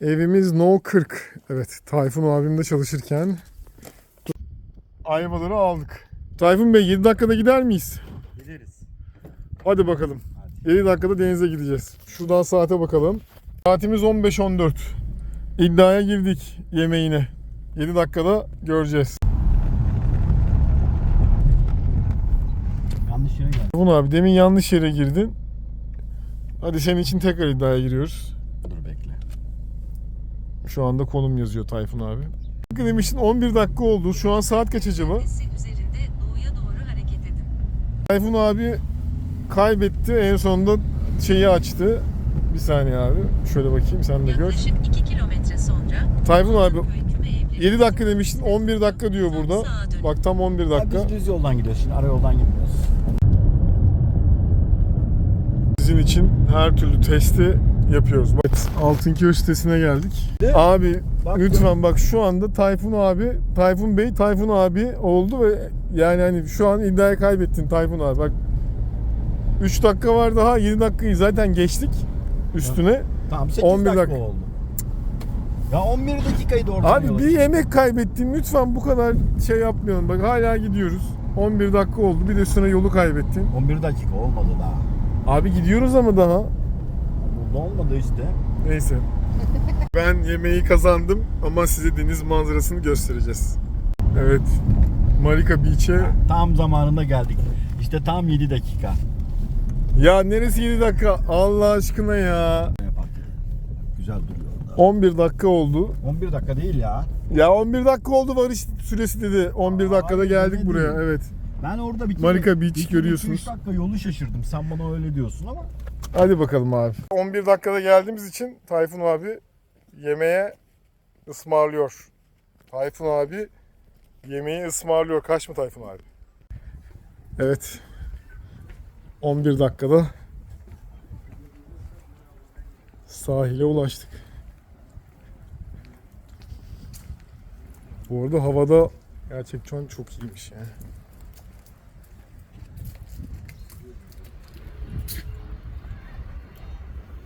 Evimiz No 40. Evet, Tayfun abim de çalışırken ayvaları aldık. Tayfun Bey 7 dakikada gider miyiz? Gideriz. Hadi bakalım. 7 dakikada denize gideceğiz. Şuradan saate bakalım. Saatimiz 15.14. İddiaya girdik yemeğine. 7 dakikada göreceğiz. Yanlış yere geldim. Tayfun abi demin yanlış yere girdin. Hadi senin için tekrar iddiaya giriyoruz. Şu anda konum yazıyor Tayfun abi. Demiştin 11 dakika oldu. Şu an saat kaç acaba? Denizi üzerinde doğuya doğru hareket edin. Tayfun abi kaybetti. En sonunda şeyi açtı. Bir saniye abi. Şöyle bakayım sen de gör. Yaklaşık 2 kilometre sonra Tayfun abi Köy küme evleri 7 dakika demiştin 11 dakika diyor burada. sağa. Bak tam 11 Ya dakika. biz düz yoldan gidiyoruz şimdi. Ara yoldan gitmiyoruz. Sizin için her türlü testi yapıyoruz. Bak Altınköy sitesine geldik. De- Abi Bak- lütfen bak şu anda Tayfun abi, Tayfun Bey, Tayfun abi oldu ve yani hani şu an iddiayı kaybettin Tayfun abi. Bak 3 dakika var daha 7 dakikayı zaten geçtik üstüne. Tamam 8 11 dakika, dakika. oldu. Ya 11 dakikaydı oradan Abi bir yemek kaybettin lütfen bu kadar şey yapmayalım. Bak hala gidiyoruz. 11 dakika oldu bir de üstüne yolu kaybettin. 11 dakika olmadı daha. Abi gidiyoruz ama daha. Burada olmadı işte. Neyse. Ben yemeği kazandım ama size deniz manzarasını göstereceğiz. Evet. Marika Beach'e. Tam zamanında geldik. İşte tam 7 dakika. Ya neresi 7 dakika? Allah aşkına ya. Bak, güzel duruyor orada. 11 dakika oldu. 11 dakika değil ya. Ya 11 dakika oldu varış süresi dedi. 11 Aa, dakikada geldik değil. buraya. Evet. Ben orada bir kere, Marika Beach bir görüyorsunuz. 2-3 dakika yolu şaşırdım. Sen bana öyle diyorsun ama. Hadi bakalım abi. 11 dakikada geldiğimiz için Tayfun abi yemeğe ısmarlıyor. Tayfun abi yemeği ısmarlıyor. Kaç mı Tayfun abi? Evet. 11 dakikada sahile ulaştık. Bu arada havada gerçekten çok iyiymiş yani.